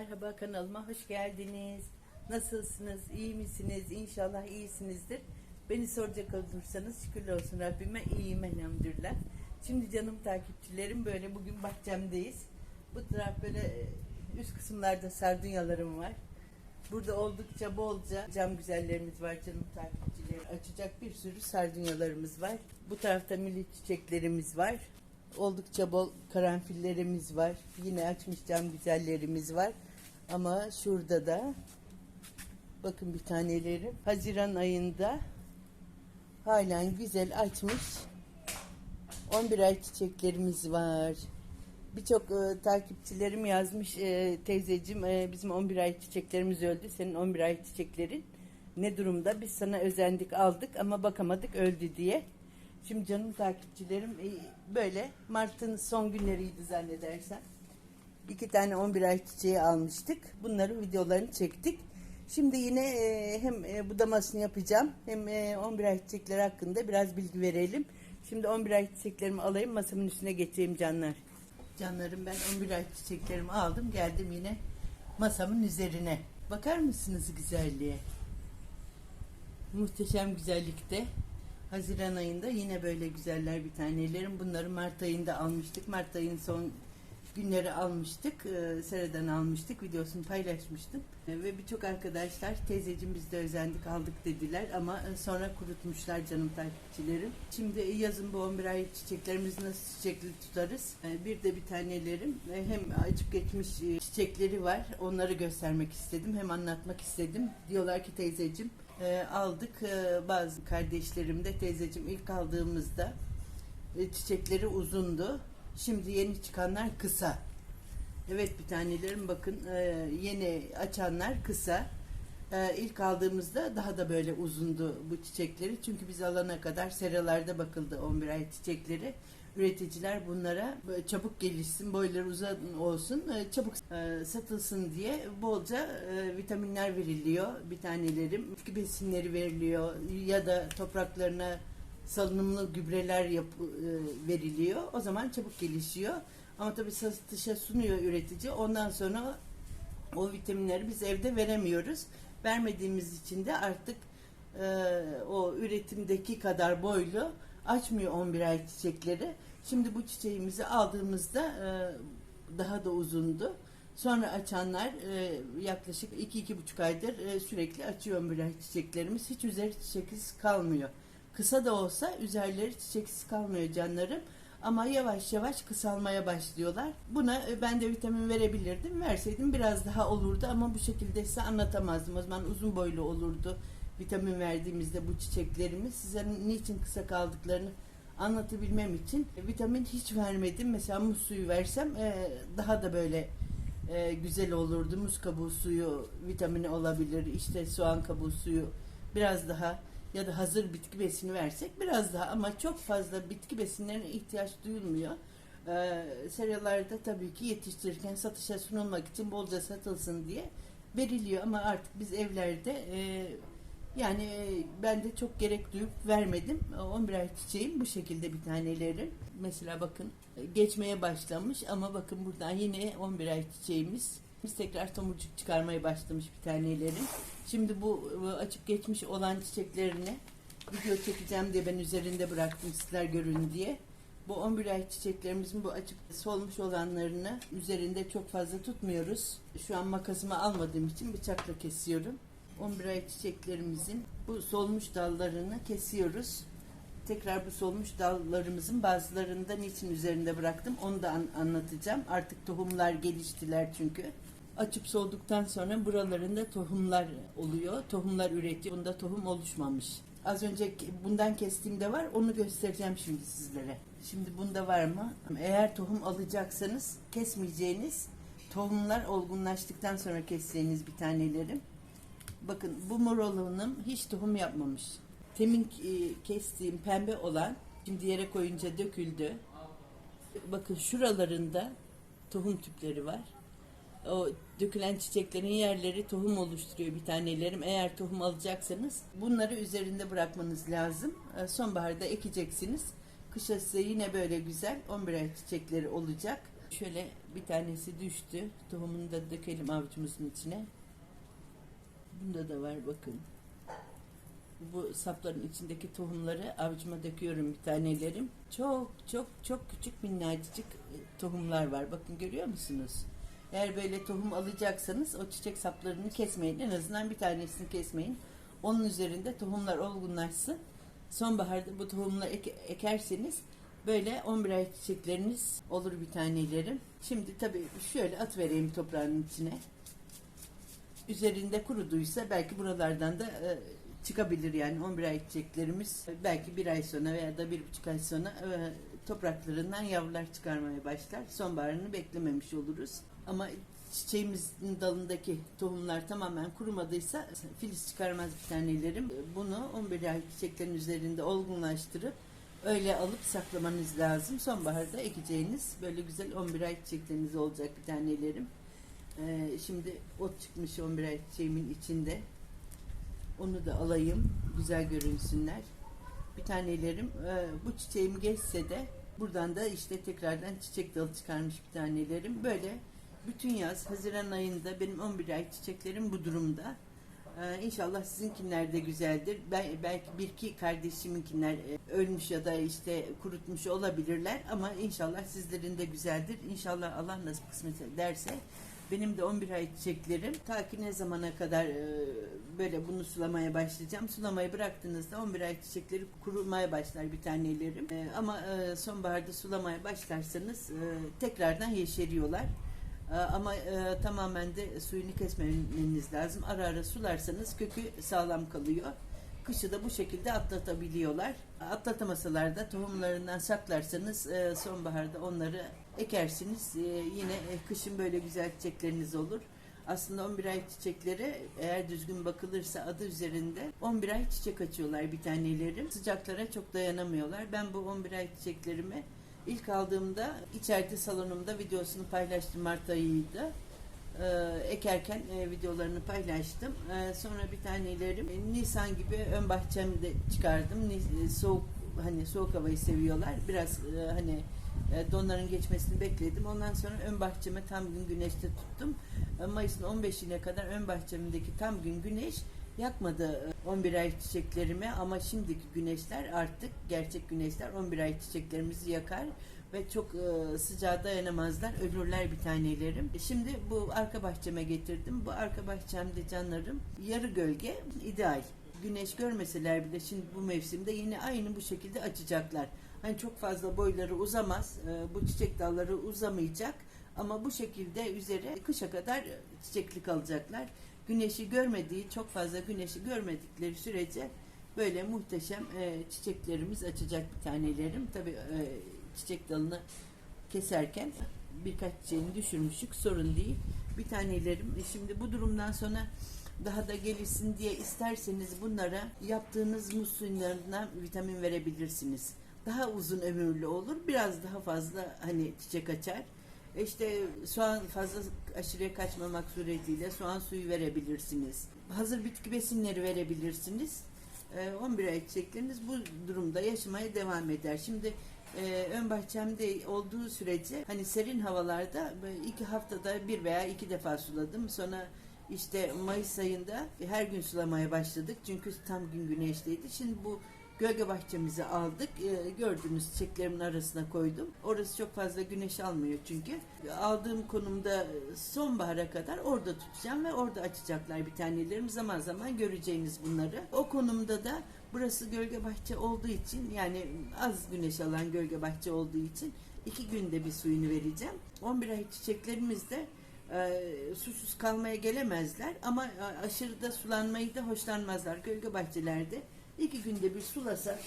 Merhaba kanalıma hoş geldiniz. Nasılsınız? İyi misiniz? İnşallah iyisinizdir. Beni soracak olursanız şükürler olsun Rabbime iyiyim elhamdülillah. Şimdi canım takipçilerim böyle bugün bahçemdeyiz. Bu taraf böyle e, üst kısımlarda sardunyalarım var. Burada oldukça bolca cam güzellerimiz var canım takipçilerim. Açacak bir sürü sardunyalarımız var. Bu tarafta milli çiçeklerimiz var. Oldukça bol karanfillerimiz var. Yine açmış cam güzellerimiz var. Ama şurada da bakın bir taneleri Haziran ayında halen güzel açmış 11 ay çiçeklerimiz var. Birçok e, takipçilerim yazmış e, teyzeciğim e, bizim 11 ay çiçeklerimiz öldü. Senin 11 ay çiçeklerin ne durumda? Biz sana özendik aldık ama bakamadık öldü diye. Şimdi canım takipçilerim e, böyle Mart'ın son günleriydi zannedersem. İki tane 11 ay çiçeği almıştık. Bunların videolarını çektik. Şimdi yine e, hem e, budamasını yapacağım hem e, 11 ay çiçekleri hakkında biraz bilgi verelim. Şimdi 11 ay çiçeklerimi alayım masamın üstüne getireyim canlar. Canlarım ben 11 ay çiçeklerimi aldım geldim yine masamın üzerine. Bakar mısınız güzelliğe? Muhteşem güzellikte. Haziran ayında yine böyle güzeller bir tanelerim. Bunları Mart ayında almıştık. Mart ayının son günleri almıştık. Ee, Sera'dan almıştık. Videosunu paylaşmıştım. Ee, ve birçok arkadaşlar teyzeciğim biz de özendik aldık dediler. Ama e, sonra kurutmuşlar canım takipçilerim. Şimdi yazın bu 11 ay çiçeklerimizi nasıl çiçekli tutarız? Ee, bir de bir tanelerim. e, Hem açıp geçmiş e, çiçekleri var. Onları göstermek istedim. Hem anlatmak istedim. Diyorlar ki teyzeciğim e, aldık. E, bazı kardeşlerim de teyzeciğim ilk aldığımızda e, çiçekleri uzundu. Şimdi yeni çıkanlar kısa. Evet bir tanelerim bakın e, yeni açanlar kısa. E, ilk aldığımızda daha da böyle uzundu bu çiçekleri. Çünkü biz alana kadar seralarda bakıldı 11 ay çiçekleri. Üreticiler bunlara böyle çabuk gelişsin, boyları uzun olsun, e, çabuk e, satılsın diye bolca e, vitaminler veriliyor bir tanelerim. Bitki besinleri veriliyor ya da topraklarına salınımlı gübreler yap, e, veriliyor. O zaman çabuk gelişiyor. Ama tabii satışa sunuyor üretici. Ondan sonra o vitaminleri biz evde veremiyoruz. Vermediğimiz için de artık e, o üretimdeki kadar boylu açmıyor 11 ay çiçekleri. Şimdi bu çiçeğimizi aldığımızda e, daha da uzundu. Sonra açanlar e, yaklaşık 2-2,5 aydır e, sürekli açıyor 11 ay çiçeklerimiz. Hiç üzeri çiçeksiz kalmıyor. Kısa da olsa üzerleri çiçeksiz kalmıyor canlarım. Ama yavaş yavaş kısalmaya başlıyorlar. Buna e, ben de vitamin verebilirdim. Verseydim biraz daha olurdu ama bu şekilde size anlatamazdım. O zaman uzun boylu olurdu vitamin verdiğimizde bu çiçeklerimiz. Size niçin kısa kaldıklarını anlatabilmem için e, vitamin hiç vermedim. Mesela muz suyu versem e, daha da böyle güzel olurdu. Muz kabuğu suyu vitamini olabilir. İşte soğan kabuğu suyu biraz daha ya da hazır bitki besini versek biraz daha ama çok fazla bitki besinlerine ihtiyaç duyulmuyor. Ee, seriyalarda tabii ki yetiştirirken satışa sunulmak için bolca satılsın diye veriliyor ama artık biz evlerde e, yani e, ben de çok gerek duyup vermedim. 11 ay çiçeğim bu şekilde bir taneleri. Mesela bakın e, geçmeye başlamış ama bakın buradan yine 11 ay çiçeğimiz. Biz tekrar tomurcuk çıkarmaya başlamış bir tanelerin. Şimdi bu e, açıp geçmiş olan çiçeklerini video çekeceğim diye ben üzerinde bıraktım sizler görün diye. Bu 11 ay çiçeklerimizin bu açık solmuş olanlarını üzerinde çok fazla tutmuyoruz. Şu an makasımı almadığım için bıçakla kesiyorum. 11 ay çiçeklerimizin bu solmuş dallarını kesiyoruz. Tekrar bu solmuş dallarımızın bazılarında niçin üzerinde bıraktım onu da an- anlatacağım. Artık tohumlar geliştiler çünkü. Açıp solduktan sonra buralarında tohumlar oluyor. Tohumlar üretiyor. Bunda tohum oluşmamış. Az önce bundan kestiğimde var. Onu göstereceğim şimdi sizlere. Şimdi bunda var mı? Eğer tohum alacaksanız kesmeyeceğiniz tohumlar olgunlaştıktan sonra keseceğiniz bir tanelerim. Bakın bu mor hiç tohum yapmamış. Temin e, kestiğim pembe olan şimdi yere koyunca döküldü. Bakın şuralarında tohum tüpleri var. O dökülen çiçeklerin yerleri tohum oluşturuyor bir tanelerim. Eğer tohum alacaksanız bunları üzerinde bırakmanız lazım. E, Sonbaharda ekeceksiniz. Kışa size yine böyle güzel 11 ay çiçekleri olacak. Şöyle bir tanesi düştü. Tohumunu da dökelim avucumuzun içine. Bunda da var bakın. Bu sapların içindeki tohumları avucuma döküyorum bir tanelerim. Çok çok çok küçük minnacık tohumlar var. Bakın görüyor musunuz? Eğer böyle tohum alacaksanız o çiçek saplarını kesmeyin. En azından bir tanesini kesmeyin. Onun üzerinde tohumlar olgunlaşsın. Sonbaharda bu tohumları ek- ekerseniz böyle 11 ay çiçekleriniz olur bir tanelerim. Şimdi tabii şöyle at vereyim toprağın içine. Üzerinde kuruduysa belki buralardan da e, çıkabilir yani 11 ay çiçeklerimiz belki bir ay sonra veya da bir buçuk ay sonra e, topraklarından yavrular çıkarmaya başlar. Sonbaharını beklememiş oluruz. Ama çiçeğimizin dalındaki tohumlar tamamen kurumadıysa filiz çıkarmaz bir tanelerim. Bunu 11 ay çiçeklerin üzerinde olgunlaştırıp öyle alıp saklamanız lazım. Sonbaharda ekeceğiniz böyle güzel 11 ay çiçekleriniz olacak bir tanelerim. Ee, şimdi ot çıkmış 11 ay çiçeğimin içinde. Onu da alayım. Güzel görünsünler. Bir tanelerim e, bu çiçeğim geçse de buradan da işte tekrardan çiçek dalı çıkarmış bir tanelerim. Böyle bütün yaz Haziran ayında benim 11 ay çiçeklerim bu durumda. Ee, inşallah sizinkiler de güzeldir. Ben, belki bir iki kardeşiminkiler e, ölmüş ya da işte kurutmuş olabilirler ama inşallah sizlerin de güzeldir. İnşallah Allah nasip kısmet ederse benim de 11 ay çiçeklerim ta ki ne zamana kadar e, böyle bunu sulamaya başlayacağım. Sulamayı bıraktığınızda 11 ay çiçekleri kurumaya başlar bir tanelerim. E, ama e, sonbaharda sulamaya başlarsanız tekrardan yeşeriyorlar. Ama e, tamamen de suyunu kesmemeniz lazım. Ara ara sularsanız kökü sağlam kalıyor. Kışı da bu şekilde atlatabiliyorlar. Atlatamasalar da tohumlarından saklarsanız sonbaharda onları ekersiniz. E, yine e, kışın böyle güzel çiçekleriniz olur. Aslında 11 ay çiçekleri eğer düzgün bakılırsa adı üzerinde 11 ay çiçek açıyorlar bir tanelerim. Sıcaklara çok dayanamıyorlar. Ben bu 11 ay çiçeklerimi İlk aldığımda içeride salonumda videosunu paylaştım Mart ayıydı. Ee, ekerken e, videolarını paylaştım. Ee, sonra bir tanelerim e, Nisan gibi ön bahçemde çıkardım. Ni- e, soğuk hani soğuk havayı seviyorlar. Biraz e, hani e, donların geçmesini bekledim. Ondan sonra ön bahçeme tam gün güneşte tuttum. E, Mayıs'ın 15'ine kadar ön bahçemdeki tam gün güneş yakmadı e, 11 ay çiçeklerimi ama şimdiki güneşler artık gerçek güneşler 11 ay çiçeklerimizi yakar ve çok e, sıcağa dayanamazlar ölürler bir tanelerim. Şimdi bu arka bahçeme getirdim. Bu arka bahçemde canlarım yarı gölge ideal. Güneş görmeseler bile şimdi bu mevsimde yine aynı bu şekilde açacaklar. Hani çok fazla boyları uzamaz. e, bu çiçek dalları uzamayacak. Ama bu şekilde üzeri kışa kadar çiçekli kalacaklar güneşi görmediği, çok fazla güneşi görmedikleri sürece böyle muhteşem e, çiçeklerimiz açacak bir tanelerim. Tabii e, çiçek dalını keserken birkaç çiçeğini düşürmüştük sorun değil. Bir tanelerim şimdi bu durumdan sonra daha da gelişsin diye isterseniz bunlara yaptığınız muz suyunlarından vitamin verebilirsiniz. Daha uzun ömürlü olur. Biraz daha fazla hani çiçek açar. İşte soğan fazla aşırıya kaçmamak suretiyle soğan suyu verebilirsiniz. Hazır bitki besinleri verebilirsiniz. Ee, 11 ay çiçekleriniz bu durumda yaşamaya devam eder. Şimdi e, ön bahçemde olduğu sürece hani serin havalarda iki haftada bir veya iki defa suladım. Sonra işte Mayıs ayında her gün sulamaya başladık. Çünkü tam gün güneşliydi. Şimdi bu Gölge bahçemizi aldık. Ee, gördüğünüz çiçeklerimin arasına koydum. Orası çok fazla güneş almıyor çünkü. Aldığım konumda sonbahara kadar orada tutacağım ve orada açacaklar bir tanelerim. Zaman zaman göreceğiniz bunları. O konumda da burası gölge bahçe olduğu için yani az güneş alan gölge bahçe olduğu için iki günde bir suyunu vereceğim. 11 ay çiçeklerimiz de e, susuz kalmaya gelemezler ama e, aşırı da sulanmayı da hoşlanmazlar. Gölge bahçelerde iki günde bir sulasak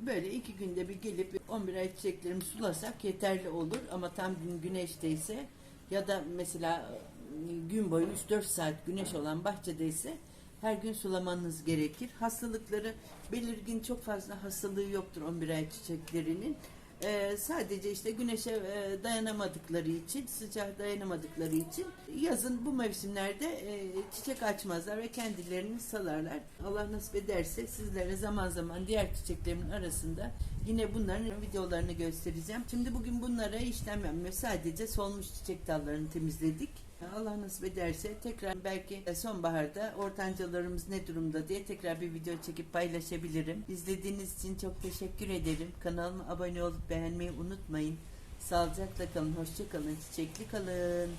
böyle iki günde bir gelip 11 ay çiçeklerimi sulasak yeterli olur ama tam gün güneşteyse ya da mesela e, gün boyu 3-4 saat güneş olan bahçedeyse her gün sulamanız gerekir. Hastalıkları belirgin çok fazla hastalığı yoktur 11 ay çiçeklerinin. Ee, sadece işte güneşe e, dayanamadıkları için, sıcak dayanamadıkları için yazın bu mevsimlerde e, çiçek açmazlar ve kendilerini salarlar. Allah nasip ederse sizlere zaman zaman diğer çiçeklerimin arasında yine bunların videolarını göstereceğim. Şimdi bugün bunlara işlem yapmıyor. Sadece solmuş çiçek dallarını temizledik. Allah nasip ederse tekrar belki sonbaharda ortancalarımız ne durumda diye tekrar bir video çekip paylaşabilirim. İzlediğiniz için çok teşekkür ederim. Kanalıma abone olup beğenmeyi unutmayın. Sağlıcakla kalın, hoşça kalın, çiçekli kalın.